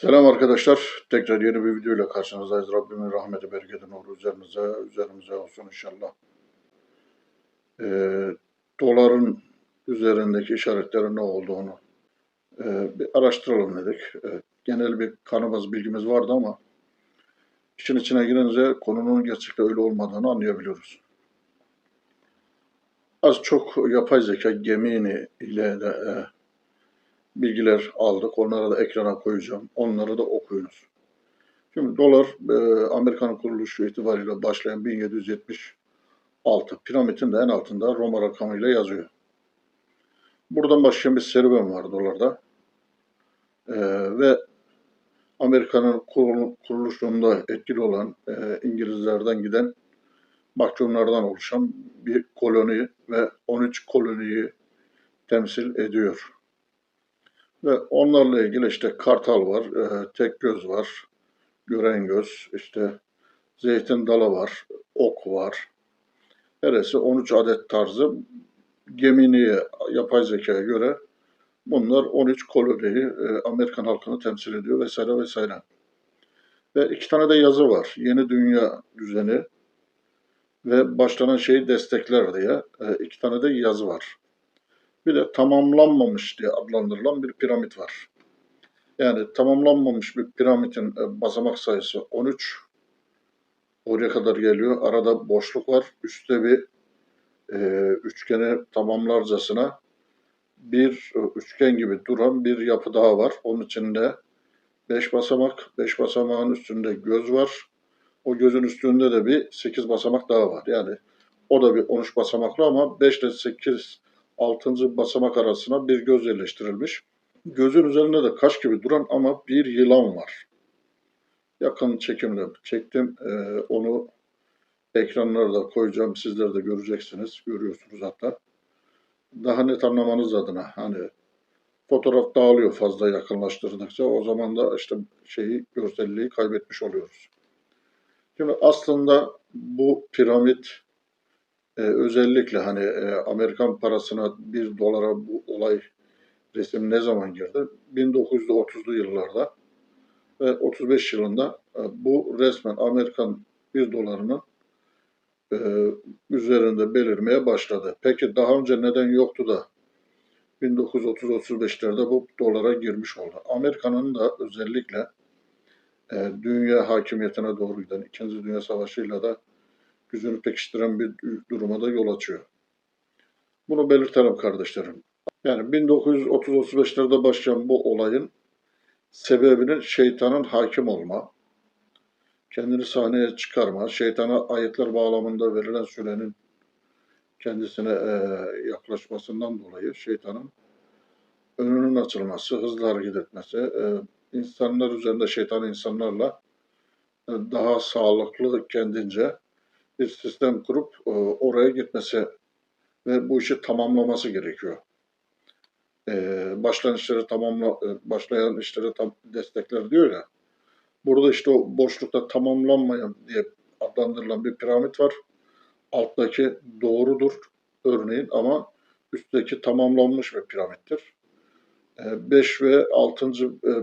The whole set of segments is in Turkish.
Selam arkadaşlar. Tekrar yeni bir videoyla karşınızdayız. Rabbimin rahmeti, bereketi, nuru üzerinize, üzerimize olsun inşallah. Ee, doların üzerindeki işaretlerin ne olduğunu e, bir araştıralım dedik. Ee, genel bir kanımız, bilgimiz vardı ama işin içine girince konunun gerçekten öyle olmadığını anlayabiliyoruz. Az çok yapay zeka gemini ile de e, bilgiler aldık. Onları da ekrana koyacağım. Onları da okuyunuz. Şimdi dolar e, Amerikan kuruluşu itibariyle başlayan 1776 piramidin de en altında Roma rakamıyla yazıyor. Buradan başlayan bir serüven var dolarda. E, ve Amerika'nın kurul, kuruluşunda etkili olan e, İngilizlerden giden mahkumlardan oluşan bir koloni ve 13 koloniyi temsil ediyor. Ve onlarla ilgili işte kartal var, e, tek göz var, gören göz, işte zeytin dalı var, ok var. Neresi 13 adet tarzı Gemini'ye, yapay zekaya göre bunlar 13 koloniyi e, Amerikan halkını temsil ediyor vesaire vesaire. Ve iki tane de yazı var. Yeni Dünya Düzeni ve başlanan şeyi destekler diye e, iki tane de yazı var. Bir de tamamlanmamış diye adlandırılan bir piramit var. Yani tamamlanmamış bir piramidin e, basamak sayısı 13. Oraya kadar geliyor. Arada boşluk var. Üstte bir e, üçgeni tamamlarcasına bir e, üçgen gibi duran bir yapı daha var. Onun içinde 5 basamak, 5 basamağın üstünde göz var. O gözün üstünde de bir 8 basamak daha var. Yani o da bir 13 basamaklı ama 5 ile 8 6. basamak arasına bir göz yerleştirilmiş. Gözün üzerinde de kaş gibi duran ama bir yılan var. Yakın çekimle çektim. Ee, onu ekranlara da koyacağım. Sizler de göreceksiniz. Görüyorsunuz hatta. Daha net anlamanız adına hani fotoğraf dağılıyor fazla yakınlaştırdıkça. O zaman da işte şeyi görselliği kaybetmiş oluyoruz. Şimdi aslında bu piramit e, özellikle hani e, Amerikan parasına bir dolara bu olay resim ne zaman girdi? 1930'lu yıllarda ve 35 yılında e, bu resmen Amerikan bir dolarının e, üzerinde belirmeye başladı. Peki daha önce neden yoktu da 1930-35'lerde bu dolara girmiş oldu? Amerika'nın da özellikle e, dünya hakimiyetine doğru giden İkinci Dünya Savaşı'yla da gücünü pekiştiren bir duruma da yol açıyor. Bunu belirtelim kardeşlerim. Yani 1930-35'lerde başlayan bu olayın sebebinin şeytanın hakim olma, kendini sahneye çıkarma, şeytana ayetler bağlamında verilen sürenin kendisine e, yaklaşmasından dolayı şeytanın önünün açılması, hızlı hareket etmesi, e, insanlar üzerinde şeytan insanlarla e, daha sağlıklı kendince bir sistem kurup e, oraya gitmesi ve bu işi tamamlaması gerekiyor. E, başlayan işleri tamamla, e, başlayan işleri tam destekler diyor ya. Burada işte o boşlukta tamamlanmayan diye adlandırılan bir piramit var. Alttaki doğrudur örneğin ama üstteki tamamlanmış bir piramittir. 5 ve 6.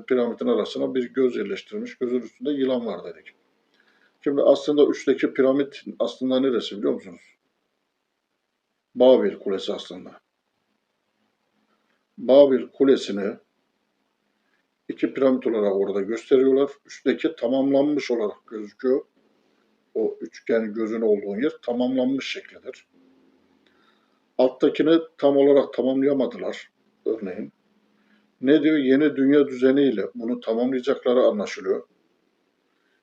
piramidin arasına bir göz yerleştirilmiş. Gözün üstünde yılan var dedik. Şimdi aslında üstteki piramit aslında neresi biliyor musunuz? Babil Kulesi aslında. Babil Kulesi'ni iki piramit olarak orada gösteriyorlar. Üstteki tamamlanmış olarak gözüküyor. O üçgen gözün olduğu yer tamamlanmış şeklidir. Alttakini tam olarak tamamlayamadılar örneğin. Ne diyor? Yeni dünya düzeniyle bunu tamamlayacakları anlaşılıyor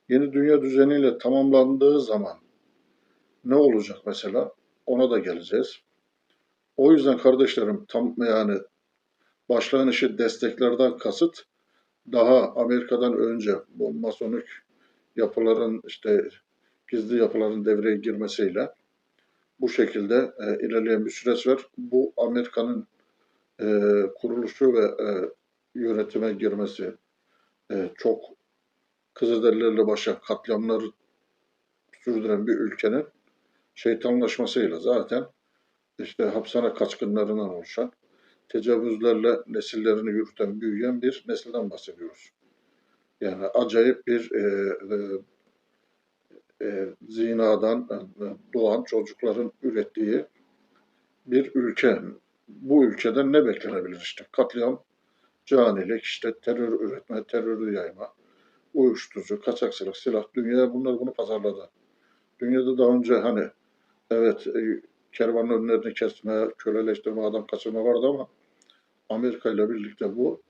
yeni dünya düzeniyle tamamlandığı zaman ne olacak mesela? Ona da geleceğiz. O yüzden kardeşlerim tam yani işi desteklerden kasıt daha Amerika'dan önce bu masonik yapıların işte gizli yapıların devreye girmesiyle bu şekilde e, ilerleyen bir süreç var. Bu Amerika'nın e, kuruluşu ve e, yönetime girmesi e, çok Kızılderililerle başlayan katliamları sürdüren bir ülkenin şeytanlaşmasıyla zaten işte hapishane kaçkınlarından oluşan tecavüzlerle nesillerini yürüten, büyüyen bir nesilden bahsediyoruz. Yani acayip bir e, e, e, zinadan e, doğan çocukların ürettiği bir ülke. Bu ülkeden ne beklenebilir işte? Katliam, canilik, işte terör üretme, terörü yayma, uyuşturucu, kaçakçılık, silah. Dünya bunlar bunu pazarladı. Dünyada daha önce hani evet e, kervanın önlerini kesme, köleleştirme, adam kaçırma vardı ama Amerika ile birlikte bu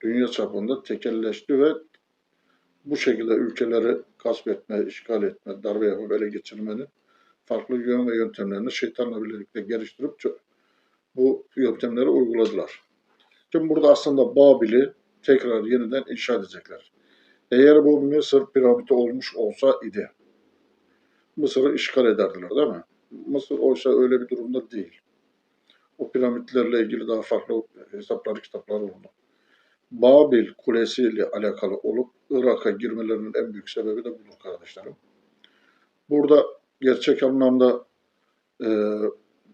dünya çapında tekelleşti ve bu şekilde ülkeleri gasp etme, işgal etme, darbe yapıp ele geçirmenin farklı yön ve yöntemlerini şeytanla birlikte geliştirip bu yöntemleri uyguladılar. Şimdi burada aslında Babil'i tekrar yeniden inşa edecekler. Eğer bu Mısır piramidi olmuş olsa idi, Mısır'ı işgal ederdiler değil mi? Mısır oysa öyle bir durumda değil. O piramitlerle ilgili daha farklı hesapları, kitapları oldu. Babil Kulesi ile alakalı olup Irak'a girmelerinin en büyük sebebi de budur kardeşlerim. Burada gerçek anlamda e,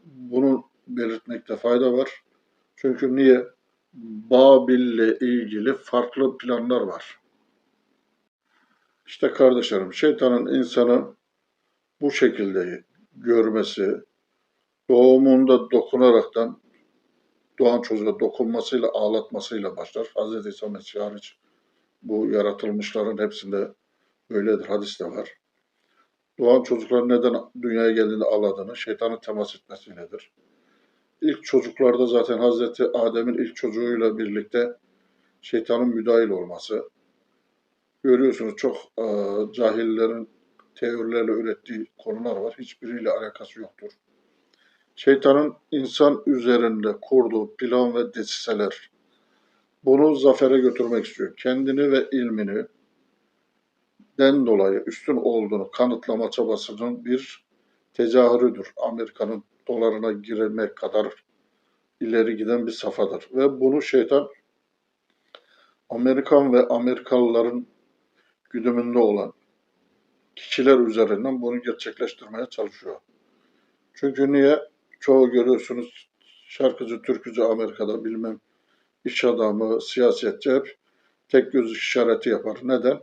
bunu belirtmekte fayda var. Çünkü niye? Babil'le ilgili farklı planlar var. İşte kardeşlerim, şeytanın insanı bu şekilde görmesi, doğumunda dokunaraktan doğan çocuğa dokunmasıyla, ağlatmasıyla başlar. Hz. İsa Mesih hariç bu yaratılmışların hepsinde böyledir. Hadis de var. Doğan çocukların neden dünyaya geldiğinde ağladığını, şeytanın temas etmesiyledir. İlk çocuklarda zaten Hazreti Adem'in ilk çocuğuyla birlikte şeytanın müdahil olması. Görüyorsunuz çok e, cahillerin teorilerle ürettiği konular var. Hiçbiriyle alakası yoktur. Şeytanın insan üzerinde kurduğu plan ve desiseler bunu zafere götürmek istiyor. Kendini ve ilmini den dolayı üstün olduğunu kanıtlama çabasının bir tezahürüdür. Amerika'nın dolarına girmek kadar ileri giden bir safhadır. Ve bunu şeytan Amerikan ve Amerikalıların güdümünde olan kişiler üzerinden bunu gerçekleştirmeye çalışıyor. Çünkü niye? Çoğu görüyorsunuz şarkıcı, türkücü Amerika'da bilmem iş adamı, siyasetçi hep tek göz işareti yapar. Neden?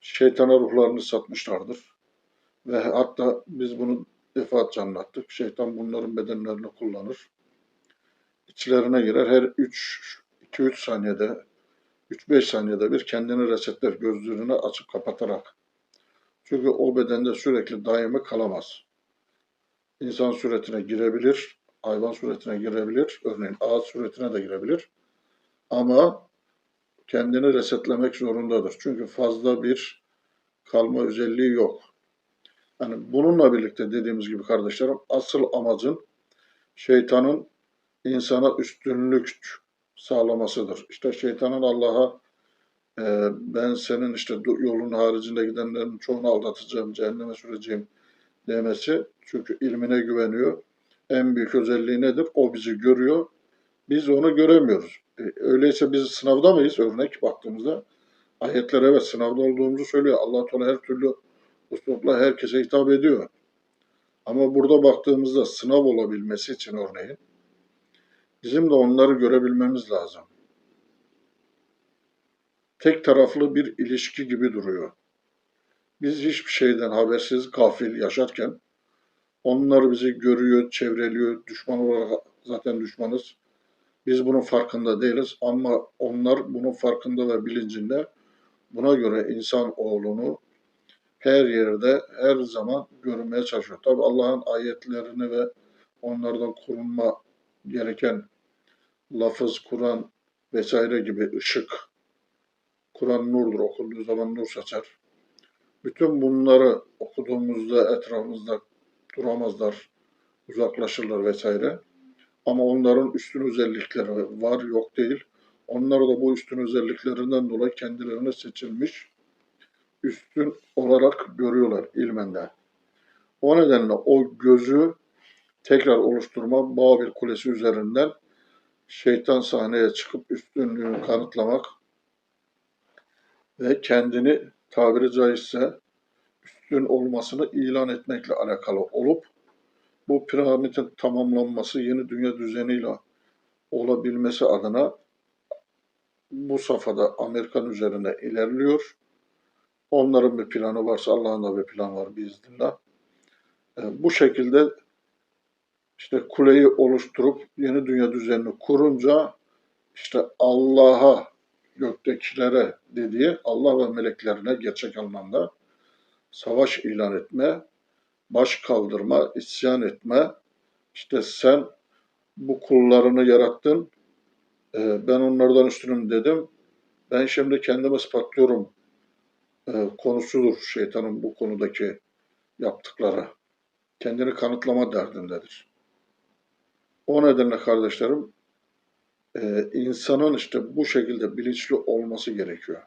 Şeytana ruhlarını satmışlardır. Ve hatta biz bunu defaatçe anlattık. Şeytan bunların bedenlerini kullanır. İçlerine girer. Her 3 2-3 saniyede 3-5 saniyede bir kendini resetler gözlerini açıp kapatarak. Çünkü o bedende sürekli daimi kalamaz. İnsan suretine girebilir, hayvan suretine girebilir, örneğin ağaç suretine de girebilir. Ama kendini resetlemek zorundadır. Çünkü fazla bir kalma özelliği yok. Yani bununla birlikte dediğimiz gibi kardeşlerim asıl amacın şeytanın insana üstünlük sağlamasıdır. İşte şeytanın Allah'a e, ben senin işte yolun haricinde gidenlerin çoğunu aldatacağım, cehenneme süreceğim demesi. Çünkü ilmine güveniyor. En büyük özelliği nedir? O bizi görüyor. Biz onu göremiyoruz. E, öyleyse biz sınavda mıyız? Örnek baktığımızda ayetler evet sınavda olduğumuzu söylüyor. Allah Teala her türlü uslupla herkese hitap ediyor. Ama burada baktığımızda sınav olabilmesi için örneğin bizim de onları görebilmemiz lazım. Tek taraflı bir ilişki gibi duruyor. Biz hiçbir şeyden habersiz, gafil yaşarken onlar bizi görüyor, çevreliyor, düşman olarak zaten düşmanız. Biz bunun farkında değiliz ama onlar bunun farkında ve bilincinde. Buna göre insan oğlunu her yerde, her zaman görünmeye çalışıyor. Tabi Allah'ın ayetlerini ve onlardan korunma gereken lafız, Kur'an vesaire gibi ışık. Kur'an nurdur, okunduğu zaman nur saçar. Bütün bunları okuduğumuzda etrafımızda duramazlar, uzaklaşırlar vesaire. Ama onların üstün özellikleri var, yok değil. Onlar da bu üstün özelliklerinden dolayı kendilerine seçilmiş, üstün olarak görüyorlar ilmende. O nedenle o gözü tekrar oluşturma Babil Kulesi üzerinden şeytan sahneye çıkıp üstünlüğünü kanıtlamak ve kendini tabiri caizse üstün olmasını ilan etmekle alakalı olup bu piramidin tamamlanması yeni dünya düzeniyle olabilmesi adına bu safhada Amerikan üzerine ilerliyor. Onların bir planı varsa Allah'ın da bir planı var biiznillah. E, bu şekilde işte kuleyi oluşturup yeni dünya düzenini kurunca işte Allah'a, göktekilere dediği Allah ve meleklerine gerçek anlamda savaş ilan etme, baş kaldırma, isyan etme. İşte sen bu kullarını yarattın, e, ben onlardan üstünüm dedim. Ben şimdi kendimi ispatlıyorum e, konusudur şeytanın bu konudaki yaptıkları. Kendini kanıtlama derdindedir. O nedenle kardeşlerim e, insanın işte bu şekilde bilinçli olması gerekiyor.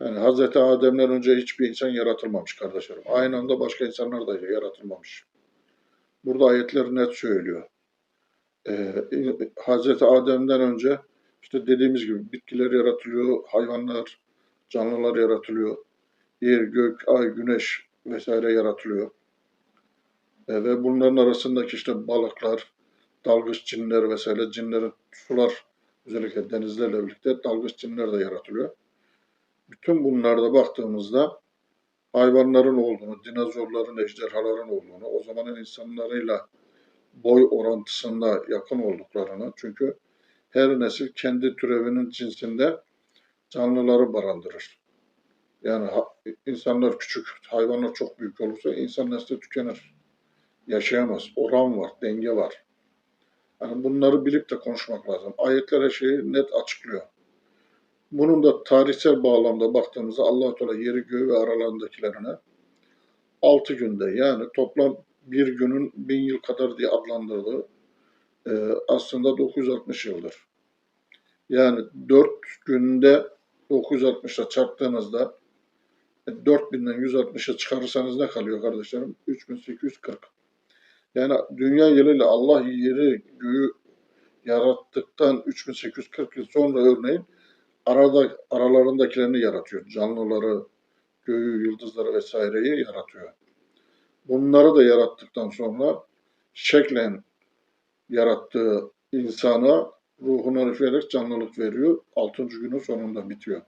Yani Hz. Adem'den önce hiçbir insan yaratılmamış kardeşlerim. Aynı anda başka insanlar da yaratılmamış. Burada ayetler net söylüyor. Ee, Hz. Adem'den önce işte dediğimiz gibi bitkiler yaratılıyor, hayvanlar, canlılar yaratılıyor. Yer, gök, ay, güneş vesaire yaratılıyor. E, ve bunların arasındaki işte balıklar, dalgıç cinler vesaire cinlerin sular özellikle denizlerle birlikte dalgıç cinler de yaratılıyor. Bütün bunlarda baktığımızda hayvanların olduğunu, dinozorların, ejderhaların olduğunu, o zamanın insanlarıyla boy orantısında yakın olduklarını, çünkü her nesil kendi türevinin cinsinde canlıları barındırır. Yani insanlar küçük, hayvanlar çok büyük olursa insan nesli tükenir. Yaşayamaz. Oran var, denge var. Yani bunları bilip de konuşmak lazım. Ayetler her şeyi net açıklıyor. Bunun da tarihsel bağlamda baktığımızda allah Teala yeri göğü ve aralarındakilerine 6 günde yani toplam bir günün bin yıl kadar diye adlandırdığı e, aslında 960 yıldır. Yani 4 günde 960'la çarptığınızda 4000'den 160'a çıkarırsanız ne kalıyor kardeşlerim? 3840. Yani dünya yılıyla Allah yeri göğü yarattıktan 3840 yıl sonra örneğin arada aralarındakilerini yaratıyor. Canlıları, göğü, yıldızları vesaireyi yaratıyor. Bunları da yarattıktan sonra şeklen yarattığı insana ruhuna üfleyerek canlılık veriyor. Altıncı günün sonunda bitiyor.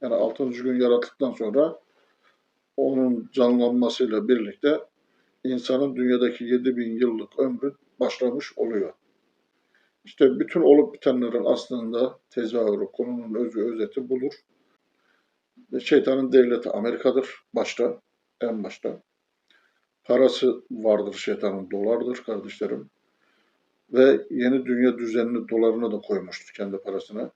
Yani altıncı gün yarattıktan sonra onun canlanmasıyla birlikte insanın dünyadaki 7000 yıllık ömrü başlamış oluyor. İşte bütün olup bitenlerin aslında tezahürü, konunun özü, özeti bulur. Şeytanın devleti Amerika'dır başta, en başta. Parası vardır şeytanın, dolardır kardeşlerim. Ve yeni dünya düzenini dolarına da koymuştur kendi parasına.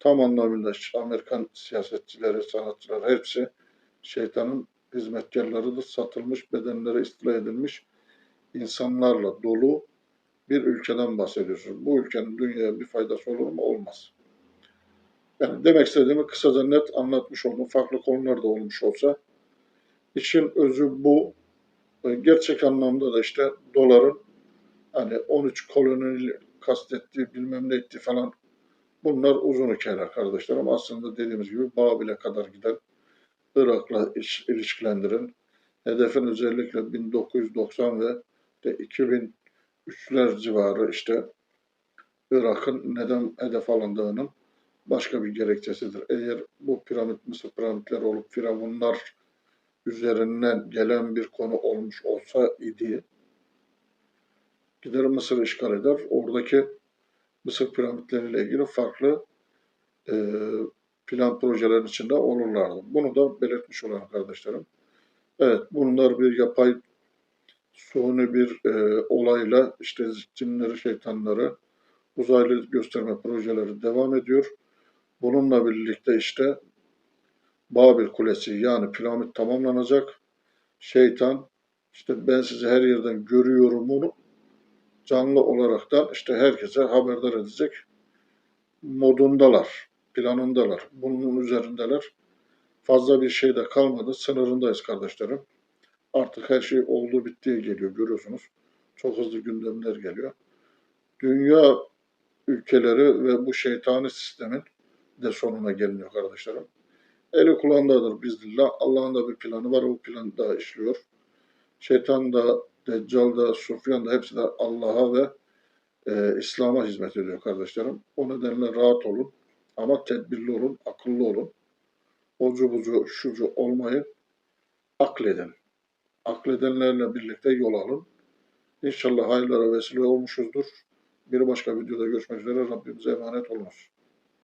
Tam anlamıyla Amerikan siyasetçileri, sanatçılar hepsi şeytanın hizmetkarlarıdır. Satılmış, bedenlere istila edilmiş insanlarla dolu bir ülkeden bahsediyorsunuz. Bu ülkenin dünyaya bir faydası olur mu? Olmaz. Yani demek istediğimi kısaca net anlatmış oldum. Farklı konular da olmuş olsa. İşin özü bu. Gerçek anlamda da işte doların hani 13 koloni kastettiği bilmem ne etti falan bunlar uzun hikayeler kardeşlerim. Aslında dediğimiz gibi Babil'e kadar giden Irak'la ilişkilendirin. Hedefin özellikle 1990 ve 2003'ler civarı işte Irak'ın neden hedef alındığının başka bir gerekçesidir. Eğer bu piramit Mısır piramitleri olup firavunlar üzerinden gelen bir konu olmuş olsa idi gider Mısır işgal eder. Oradaki Mısır piramitleriyle ilgili farklı e, plan projelerin içinde olurlardı. Bunu da belirtmiş olan kardeşlerim. Evet bunlar bir yapay suni bir e, olayla işte cinleri, şeytanları, uzaylı gösterme projeleri devam ediyor. Bununla birlikte işte Babil Kulesi yani piramit tamamlanacak. Şeytan işte ben sizi her yerden görüyorum onu canlı olarak da işte herkese haberdar edecek modundalar planındalar. Bunun üzerindeler. Fazla bir şey de kalmadı. Sınırındayız kardeşlerim. Artık her şey oldu bittiye geliyor görüyorsunuz. Çok hızlı gündemler geliyor. Dünya ülkeleri ve bu şeytani sistemin de sonuna geliniyor kardeşlerim. Eli kulağındadır bizdillah. Allah'ın da bir planı var. O plan da işliyor. Şeytan da, Deccal da, Sufyan da hepsi de Allah'a ve e, İslam'a hizmet ediyor kardeşlerim. O nedenle rahat olun ama tedbirli olun, akıllı olun. Ocu bucu şucu olmayı akledin. Akledenlerle birlikte yol alın. İnşallah hayırlara vesile olmuşuzdur. Bir başka videoda görüşmek üzere. Rabbimize emanet olunuz.